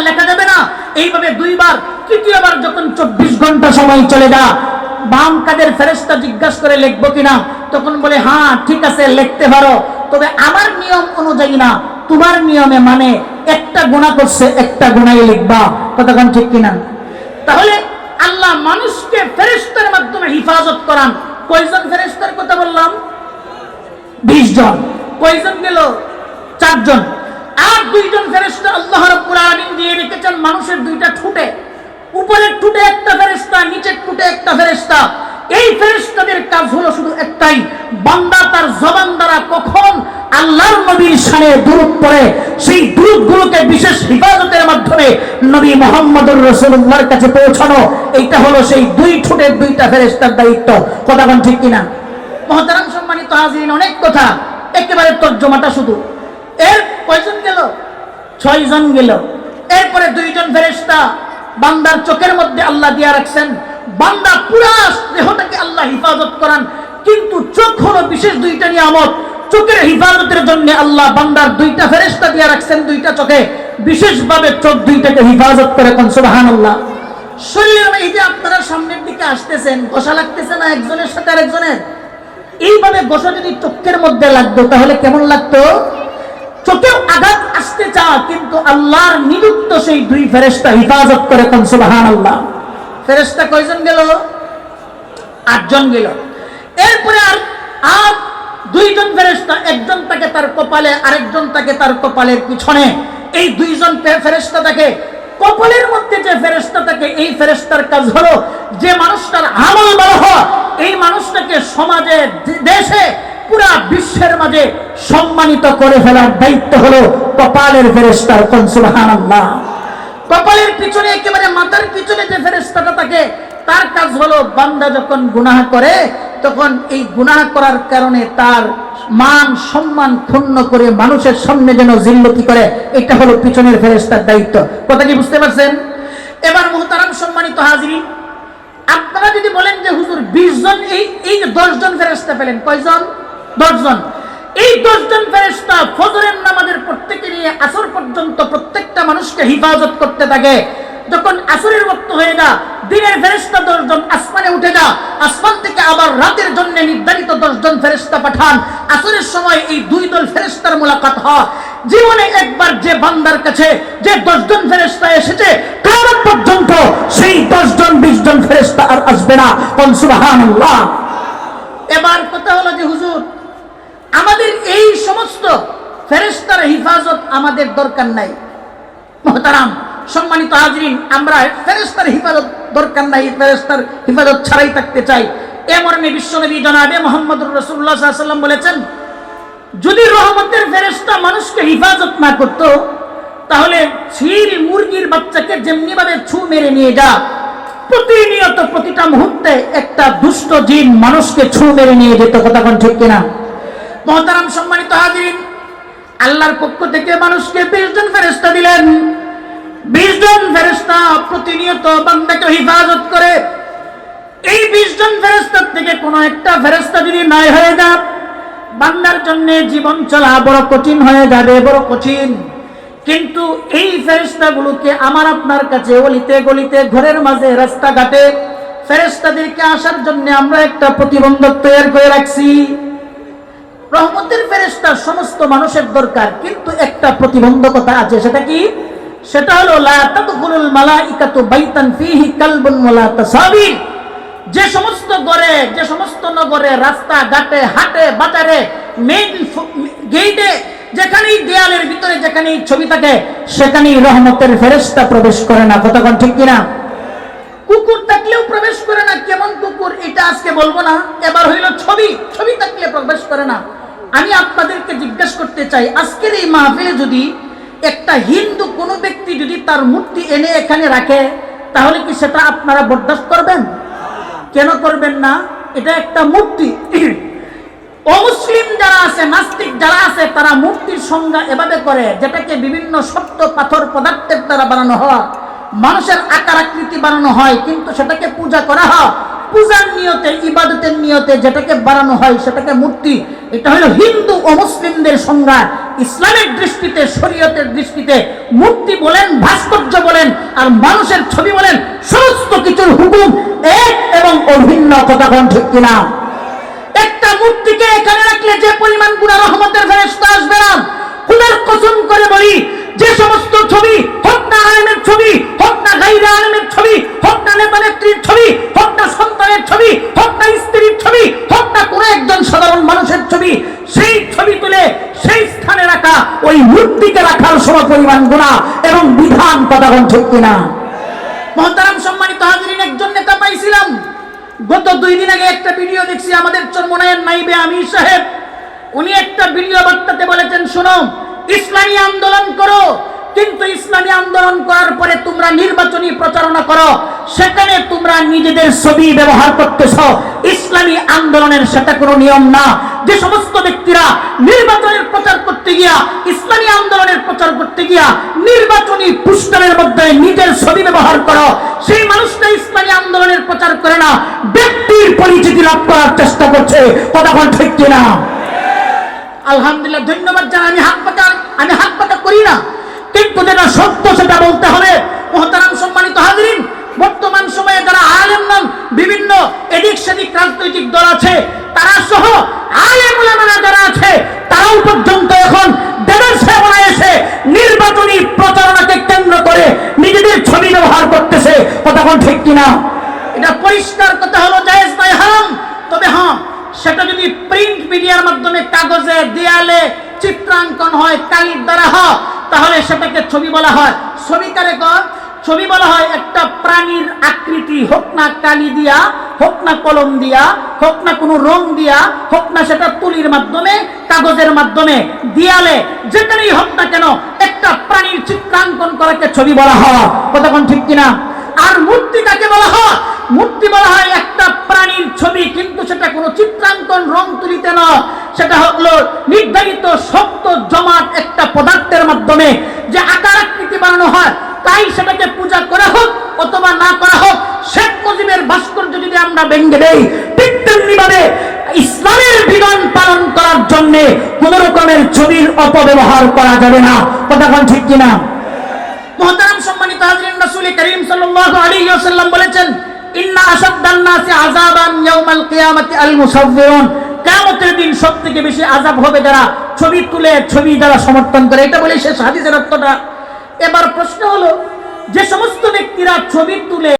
লেখা যাবে না। এইভাবে দুইবার, তৃতীয়বার যখন চব্বিশ ঘণ্টা সময় চলে যা বাম কাদের ফেরেস্তা জিজ্ঞাসা করে লিখব কিনা, তখন বলে হ্যাঁ ঠিক আছে, লিখতে পারো। তবে আমার নিয়ম অনুযায়ী না, তোমার নিয়মে মানে একটা গুণা করছে, একটা গুণাই লিখবা। কতক্ষণ ঠিক কিনা? তাহলে আল্লাহ মানুষকে ফেরেস্তার মাধ্যমে হিফাজত করান। কয়জন ফেরেস্তার কথা বললাম? বিশ জন। কয়জন গেল? চারজন। আর দুইজন ফেরেস্তা আল্লাহ দিয়ে রেখেছেন মানুষের দুইটা ঠুটে, উপরের ঠুটে একটা ফেরেস্তা নিচের ঠুটে একটা ফেরেস্তা এই ফেরেস্তাদের কাজ হলো শুধু একটাই, বান্দা তার জবান দ্বারা কখন আল্লাহর নবীর শানে দূরত পড়ে, সেই দূরতগুলোকে বিশেষ হিফাজতের মাধ্যমে নবী মোহাম্মদুর রসুল্লাহর কাছে পৌঁছানো, এইটা হলো সেই দুই ঠুটের দুইটা ফেরেস্তার দায়িত্ব। কথাক্ষণ ঠিক কিনা? মহতারাম সম্মানিত হাজিরিন, অনেক কথা, একেবারে তর্জমাটা শুধু। এর কয়জন গেল? ছয়জন গেল। এরপরে দুইজন ফেরেস্তা বান্দার চোখের মধ্যে আল্লাহ দিয়া রাখছেন। বান্দা পুরা দেহটাকে আল্লাহ হিফাজত করান। কিন্তু চোখ হলো বিশেষ দুইটা নিয়ামত। চোখের হিফাজতের জন্য আল্লাহ বান্দার দুইটা ফেরেস্তা দিয়া রাখছেন দুইটা চোখে। বিশেষভাবে চোখ দুইটাকে হিফাজত করে কোন সুবহানাল্লাহ। শরীরের এই যে আপনারা সামনের দিকে আসতেছেন কষা লাগতেছে না একজনের সাথে আরেকজনের? এইভাবে গোসা যদি চোখের মধ্যে লাগতো, তাহলে কেমন লাগতো? চোখেও আঘাত আসতে চা কিন্তু আল্লাহর সেই দুই ফেরেস্তা হিফাজত করে কোন আল্লাহ ফেরেস্তা কয়জন গেল? আটজন গেল। এরপরে আর আর দুইজন ফেরেস্তা একজন তাকে তার কপালে, আরেকজন তাকে তার কপালের পিছনে। এই দুইজন ফেরেস্তা তাকে, কপালের মধ্যে যে ফেরেস্তা থাকে এই ফেরেস্তার কাজ হলো যে মানুষটার আমল হয়। এই মানুষটাকে সমাজে দেশে পুরা বিশ্বের মাঝে সম্মানিত করে ফেলার দায়িত্ব হলো কপালের ফেরেস্তার কনসুলহান কপালের পিছনে, একেবারে মাথার পিছনে যে ফেরেস্তাটা থাকে, তার কাজ হলো বান্দা যখন গুনাহ করে, তখন এই গুনাহ করার কারণে তার মান সম্মান ক্ষুণ্ণ করে মানুষের সামনে যেন জিল্লতি করে, এটা হলো পিছনের ফেরেস্তার দায়িত্ব। কথা কি বুঝতে পারছেন? এবার মোহতারাম সম্মানিত হাজিরি, আপনারা যদি বলেন যে হুজুর বিশ জন, এই এই যে দশ জন ফেরেস্তা পেলেন, কয়জন? দশ জন এই দশজন ফেরেস্তা ফজরের নামাজের প্রত্যেকে নিয়ে আসর পর্যন্ত প্রত্যেকটা মানুষকে হিফাজত করতে থাকে। যখন আসরের বক্ত হয়ে যা দিনের ফেরেস্তা দশজন আসমানে উঠে যা আসমান থেকে আবার রাতের জন্য নির্ধারিত দশজন ফেরেস্তা পাঠান। আসরের সময় এই দুই দল ফেরেস্তার মোলাকাত হয়। জীবনে একবার যে বান্দার কাছে যে দশজন ফেরেস্তা এসেছে, কারণ পর্যন্ত সেই দশজন বিশ জন ফেরেস্তা আর আসবে না। এবার কথা হলো যে হুজুর আমাদের এই সমস্ত ফেরেস্তার হিফাজত আমাদের দরকার নাই। মহতারাম, সম্মানিত হাজরিন, আমরা ফেরেস্তার হিফাজত দরকার নাই ফেরেস্তার হিফাজত ছাড়াই থাকতে চাই। এ মর্মে বিশ্বনবী জনাবে মোহাম্মদুর রসুল্লাহ সাল্লাম বলেছেন, যদি রহমতের ফেরেস্তা মানুষকে হিফাজত না করত, তাহলে ছিল মুরগির বাচ্চাকে যেমনি ভাবে ছু মেরে নিয়ে যা। প্রতিনিয়ত প্রতিটা মুহূর্তে একটা দুষ্ট জিন মানুষকে ছু মেরে নিয়ে যেত। কতক্ষণ ঠিক কিনা? মহতারাম সম্মানিত হাজির আল্লাহর পক্ষ থেকে মানুষকে বিশ জন ফেরেস্তা দিলেন। বিশ জন ফেরেস্তা প্রতিনিয়ত বান্দাকে হিফাজত করে। এই বিশ জন ফেরেস্তার থেকে কোনো একটা ফেরেস্তা যদি নয় হয়ে যা বান্দার জন্য জীবন চলা বড় কঠিন হয়ে যাবে, বড় কঠিন। কিন্তু এই ফেরেস্তাগুলোকে আমার আপনার কাছে অলিতে গলিতে, ঘরের মাঝে, রাস্তাঘাটে ফেরেস্তাদেরকে আসার জন্য আমরা একটা প্রতিবন্ধক তৈরি করে রাখছি। ফেরেস্তা সমস্ত মানুষের দরকার, কিন্তু একটা প্রতিবন্ধকতা আছে, সেটা কি? সেটা হলো যে সমস্ত ঘরে যে সমস্ত নগরে, রাস্তা ঘাটে, হাটে, বাজারে মেইন গেটে যেখানেই দেয়ালের ভিতরে যেখানেই ছবি থাকে, সেখানেই রহমতের ফেরেস্তা প্রবেশ করে না। কতক্ষণ ঠিক কিনা? কুকুর থাকলেও প্রবেশ করে না, কেমন কুকুর, এটা আজকে বলব না। এবার হইল ছবি ছবি থাকলে প্রবেশ করে না। আমি আপনাদেরকে জিজ্ঞেস করতে চাই, আজকের এই মাহফিলে যদি একটা হিন্দু কোনো ব্যক্তি যদি তার মূর্তি এনে এখানে রাখে, তাহলে কি সেটা আপনারা বরদাস্ত করবেন? কেন করবেন না? এটা একটা মূর্তি। অমুসলিম যারা আছে, নাস্তিক যারা আছে, তারা মূর্তির সংজ্ঞা এভাবে করে, যেটাকে বিভিন্ন শক্ত পাথর পদার্থের দ্বারা বানানো হয়। মানুষের আকার আকৃতি বানানো হয়, কিন্তু সেটাকে পূজা করা হয়। পূজার নিয়তে, ইবাদতের নিয়তে যেটাকে বাড়ানো হয় সেটাকে মূর্তি, এটা হলো হিন্দু ও মুসলিমদের সংজ্ঞা। ইসলামের দৃষ্টিতে, শরীয়তের দৃষ্টিতে মূর্তি বলেন, ভাস্কর্য বলেন, আর মানুষের ছবি বলেন, সমস্ত কিছুর হুকুম এক এবং অভিন্ন কথাগণ ঠিক কিনা? একটা মূর্তিকে এখানে রাখলে যে পরিমাণ গুণা রহমতের ফেরেস্তা আসবে না খুদার কসম করে বলি, যে সমস্ত ছবি না আলেমের ছবি হোক একজন নেতা পাইছিলাম। গত দুই দিন আগে একটা ভিডিও দেখছি, আমাদের চরমনায়ের নাইবে আমির সাহেব। উনি একটা ভিডিও বার্তাতে বলেছেন, শোনো, ইসলামী আন্দোলন করো কিন্তু ইসলামী আন্দোলন করার পরে তোমরা নির্বাচনী প্রচারণা করো, সেখানে তোমরা নিজেদের ছবি ব্যবহার করতেছ। ইসলামী আন্দোলনের সেটা কোনো নিয়ম না। যে সমস্ত ব্যক্তিরা নির্বাচনের প্রচার করতে গিয়া, ইসলামী আন্দোলনের প্রচার করতে গিয়া নির্বাচনী পুস্তকের মধ্যে নিজের ছবি ব্যবহার করো, সেই মানুষটা ইসলামী আন্দোলনের প্রচার করে না, ব্যক্তির পরিচিতি লাভ করার চেষ্টা করছে। কতক্ষণ ঠিক কিনা? আলহামদুলিল্লাহ, ধন্যবাদ জানাই। আমি হাত পাতা আমি হাত পাতা করি না। কিন্তু যেটা সত্য সেটা বলতে হবে। মহতারাম সম্মানিত হাজরিন, বর্তমান সময়ে যারা আলেম নাম বিভিন্ন এদিক সেদিক রাজনৈতিক দল আছে, তারা সহ আলেম যারা আছে, তারাও পর্যন্ত এখন দেবের সেবনায় এসে নির্বাচনী প্রচারণাকে কেন্দ্র করে নিজেদের ছবি ব্যবহার করতেছে। কতক্ষণ ঠিক কিনা? এটা পরিষ্কার কথা হলো, জায়েজ নয়, হারাম। তবে হ্যাঁ সেটা যদি প্রিন্ট মিডিয়ার মাধ্যমে কাগজে দেয়ালে চিত্রাঙ্কন হয়, কালির দ্বারা, হয় তাহলে সেটাকে ছবি বলা হয় ছবি কারে কর ছবি বলা হয় একটা প্রাণীর আকৃতি, হোক না কালি দিয়া, হোক না কলম দিয়া, হোক না কোনো রং দিয়া, হোক না সেটা তুলির মাধ্যমে, কাগজের মাধ্যমে, দেয়ালে যেখানেই হোক না কেন একটা প্রাণীর চিত্রাঙ্কন করাকে ছবি বলা হয়। কতক্ষণ ঠিক কিনা? আর মূর্তি কাকে বলা হয় মূর্তি বলা হয় একটা প্রাণীর ছবি কিন্তু সেটা কোনো চিত্রাঙ্কন রং তুলিতে নয় সেটা হলো নির্ধারিত শক্ত জমাট একটা পদার্থের মাধ্যমে যে আকার আকৃতি বানানো হয় তাই সেটাকে পূজা করা হোক অথবা না করা হোক শেখ মুজিবের ভাস্কর্য যদি আমরা ভেঙে দেই ঠিক তেমনি ভাবে ইসলামের বিধান পালন করার জন্য কোন রকমের ছবির অপব্যবহার করা যাবে না। কথা কোন ঠিক কিনা? মহতারাম সম্মানিত হাজরিন রাসূল করিম সাল্লাল্লাহু আলাইহি ওয়াসাল্লাম বলেছেন, ইন্না আসাদ্দান নাসি আযাবান ইয়াউমাল কিয়ামাতি আল মুসাফফিরুন কিয়ামতের দিন সবথেকে বেশি আযাব হবে যারা ছবি তুলে, ছবি দ্বারা সমর্থন করে। এটা বলে শেষ হাদিসের অর্থটা। এবার প্রশ্ন হলো, যে সমস্ত ব্যক্তিরা ছবি তুলে